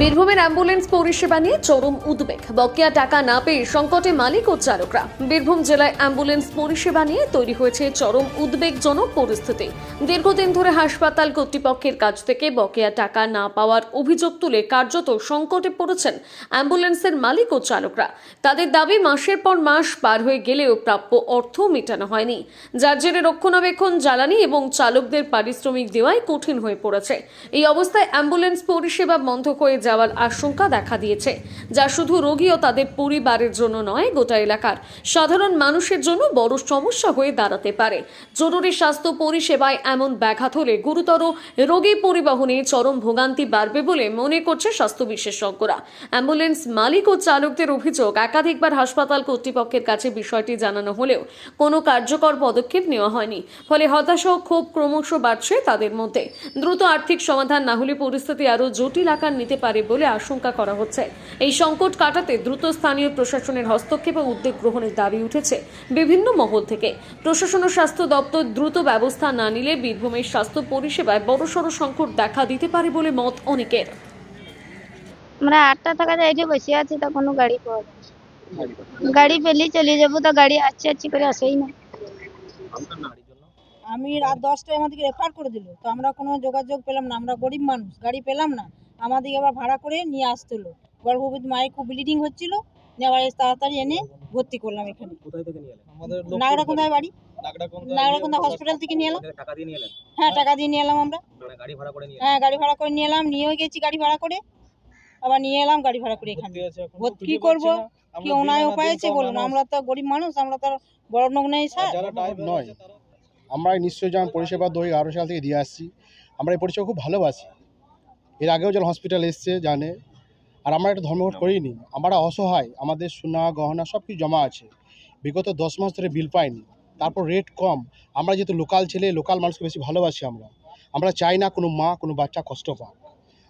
বীরভূমের অ্যাম্বুলেন্স পরিষেবা নিয়ে চরম উদ্বেগ। বকেয়া টাকা না পেয়ে সংকটে মালিক ও চালকরা। বীরভূম জেলায় অ্যাম্বুলেন্স পরিষেবা নিয়ে তৈরি হয়েছে চরম উদ্বেগজনক পরিস্থিতি। দীর্ঘদিন ধরে হাসপাতাল কর্তৃপক্ষের কাছ থেকে বকেয়া টাকা না পাওয়ার অভিযোগ তুলে কার্যত সংকটে পড়েছেন অ্যাম্বুলেন্সের মালিক ও চালকরা। তাদের দাবি, মাসের পর মাস পার হয়ে গেলেও প্রাপ্য অর্থ মেটানো হয়নি। যার জেরে রক্ষণাবেক্ষণ, জ্বালানি এবং চালকদের পারিশ্রমিক দেওয়াই কঠিন হয়ে পড়েছে। এই অবস্থায় অ্যাম্বুলেন্স পরিষেবা বন্ধ হয়ে যাওয়ার আশঙ্কা দেখা দিয়েছে, যা শুধু রোগী ও তাদের পরিবারের জন্য নয়, গোটা এলাকার সাধারণ মানুষের জন্য বড় সমস্যা হয়ে দাঁড়াতে পারে। জরুরি স্বাস্থ্য পরিষেবায় এমন ব্যাঘাত হলে গুরুতর রোগী পরিবহনে চরম ভোগান্তি বাড়বে বলে মনে করছে স্বাস্থ্য বিশেষজ্ঞরা। অ্যাম্বুলেন্স মালিক ও চালকদের অভিযোগ, একাধিকবার হাসপাতাল কর্তৃপক্ষের কাছে বিষয়টি জানানো হলেও কোনো কার্যকর পদক্ষেপ নেওয়া হয়নি। ফলে হতাশা ও ক্ষোভ ক্রমশ বাড়ছে তাদের মধ্যে। দ্রুত আর্থিক সমাধান না হলে পরিস্থিতি আরও জটিল আকার নিতে পারে বলে আশঙ্কা করা হচ্ছে। এই সংকট কাটাতে দ্রুত স্থানীয় প্রশাসনের হস্তক্ষেপ ও উদ্যোগ গ্রহণের দাবি উঠেছে বিভিন্ন মহল থেকে। প্রশাসন ও স্বাস্থ্য দপ্তর দ্রুত ব্যবস্থা না নিলে বীরভূমের স্বাস্থ্য পরিষেবায় বড়সড় সংকট দেখা দিতে পারে বলে মত অনেকের। আমরা আটটা থাকা যায় এসে বসে আছি তা কোনো গাড়ি পাওয়া যাচ্ছে গাড়ি পেলেই চলে যাব তো গাড়ি আসছে আসছে করে আসেই না। আমি রাত দশটায় আমাদেরকে রেফার করে দিল। তো আমরা কোনো যোগাযোগ পেলাম না আমরা গরিব মানুষ গাড়ি পেলাম না। আমাদেরকে আবার ভাড়া করে নিয়ে আসতে হলো। গর্ভবতী মায়ের খুব ব্লিডিং হচ্ছিল নিয়ে আবার তাড়াতাড়ি এনে ভর্তি করলাম এখানে। কোথায় থেকে নিয়ে এলেন? আমাদের নাগরাকুন্দায় বাড়ি? নাগরাকোন্দা হসপিটাল থেকে নিয়ে এলাম। এখানে টাকা দিয়ে নিয়ে এলেন? হ্যাঁ টাকা দিয়ে নিয়ে এলাম আমরা। মানে গাড়ি ভাড়া করে নিয়ে হ্যাঁ গাড়ি ভাড়া করে নিয়ে এলাম নিয়েও গেছি গাড়ি ভাড়া করে। আবার নিয়ে এলাম গাড়ি ভাড়া করে এখানে। ভর্তি কি করব? কি অনায় উপায় আছে বলুন? আমরা তো গরিব মানুষ আমরা তো আর বড় লোক নেই স্যার। আর নয়। আমরা এই নিশ্চয় যেমন পরিষেবা দু এগারো সাল থেকে দিয়ে আসছি আমরা এই পরিষেবা খুব ভালোবাসি। এর আগেও যখন হসপিটাল এসছে জানে। আর আমরা এটা ধর্মঘট করিনি। আমরা অসহায়। আমাদের সোনা গহনা সব কিছু জমা আছে। বিগত দশ মাস ধরে বিল পাইনি। তারপর রেট কম। আমরা যেহেতু লোকাল ছেলে লোকাল মানুষকে বেশি ভালোবাসি আমরা। আমরা চাই না কোনো মা কোনো বাচ্চা কষ্ট পাক।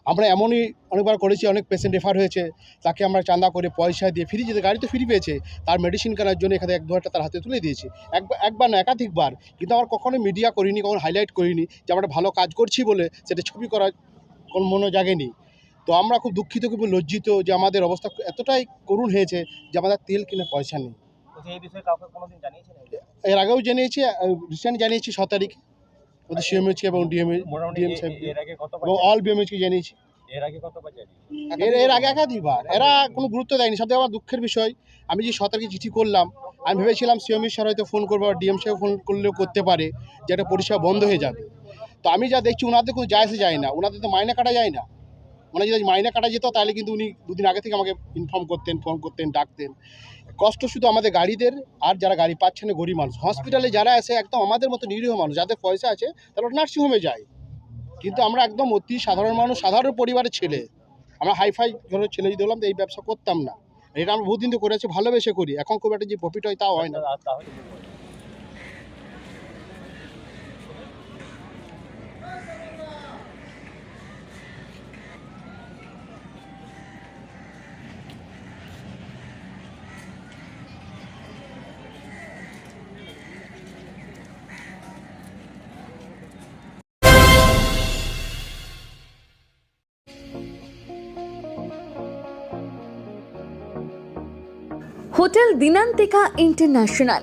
আমরা এমনই অনেকবার করেছি অনেক পেশেন্ট রেফার হয়েছে। তাকে আমরা চাঁদা করে পয়সা দিয়ে ফ্রি যেতে গাড়ি তো ফ্রি পেয়েছে। তার মেডিসিন কেনার জন্য এখানে এক দু তার হাতে তুলে দিয়েছি। একবার একবার না একাধিকবার। কিন্তু আমরা কখনো মিডিয়া করিনি কখনো হাইলাইট করিনি যে আমরা ভালো কাজ করছি বলে সেটা ছবি কোনো মনে জাগেনি। তো আমরা খুব দুঃখিত খুব লজ্জিত যে আমাদের অবস্থা এতটাই করুণ হয়েছে যে আমাদের তেল কিনে পয়সা নেই। এর আগেও জানিয়েছি রিসেন্ট জানিয়েছি ছ তারিখ। ওদের সিএমএইচকে এবং ডিএমএ ডিএম সাহেব এবং অল বিএমএইচকে জানিয়েছি। এর এর আগে একাধিকবার এরা কোনো গুরুত্ব দেয়নি সবথেকে আমার দুঃখের বিষয় আমি যে সরকারকে চিঠি করলাম আমি ভেবেছিলাম সিএমই স্যার হয়তো ফোন করব ডিএম সাহেব ফোন করলেও করতে পারে যে একটা পরিষেবা বন্ধ হয়ে যাবে। তো আমি যা দেখছি ওনাদের কোনো যায় আসে, যায় না। ওনাদের তো মাইনে কাটা যায় না। ওনার যদি মাইনে কাটা যেত, তাহলে কিন্তু উনি দুদিন আগে থেকে আমাকে ইনফর্ম করতেন ফোন করতেন, ডাকতেন। কষ্ট শুধু আমাদের গাড়িদের, আর যারা গাড়ি পাচ্ছে না, গরিব মানুষ। হসপিটালে যারা আসে, একদম আমাদের মতো নিরীহ মানুষ, যাদের পয়সা আছে, তারা নার্সিংহোমে যায়। কিন্তু আমরা একদম অতি সাধারণ মানুষ, সাধারণ পরিবারের ছেলে। আমরা হাইফাই ঘরের ছেলে যদি হলাম, তো এই ব্যবসা করতাম না। এটা আমরা বহুদিন তো করেছি, ভালোবেসে করি। এখন খুব একটা যে প্রফিট হয় তাও হয় না। Hotel Dinantika international.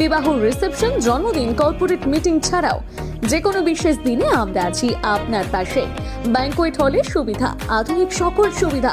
বিবাহ রিসেপশন জন্মদিন কর্পোরেট মিটিং ছাড়াও যে কোনো বিশেষ দিনে আমরা আছি আপনার পাশে। ব্যাংকুয়েট হলে সুবিধা, আধুনিক সকল সুবিধা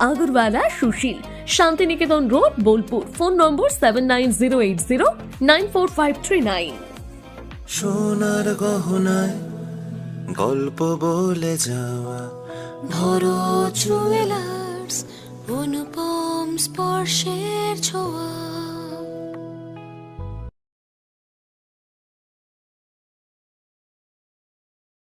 Agarwala Sushil. Shantiniketan road Bolpur. Phone number seven nine zero eight zero nine four five three nine সোনার গহনায় গল্প বলে যাওয়া। ভরো জুয়েলার্স অনুপম স্পর্শের ছোঁয়া।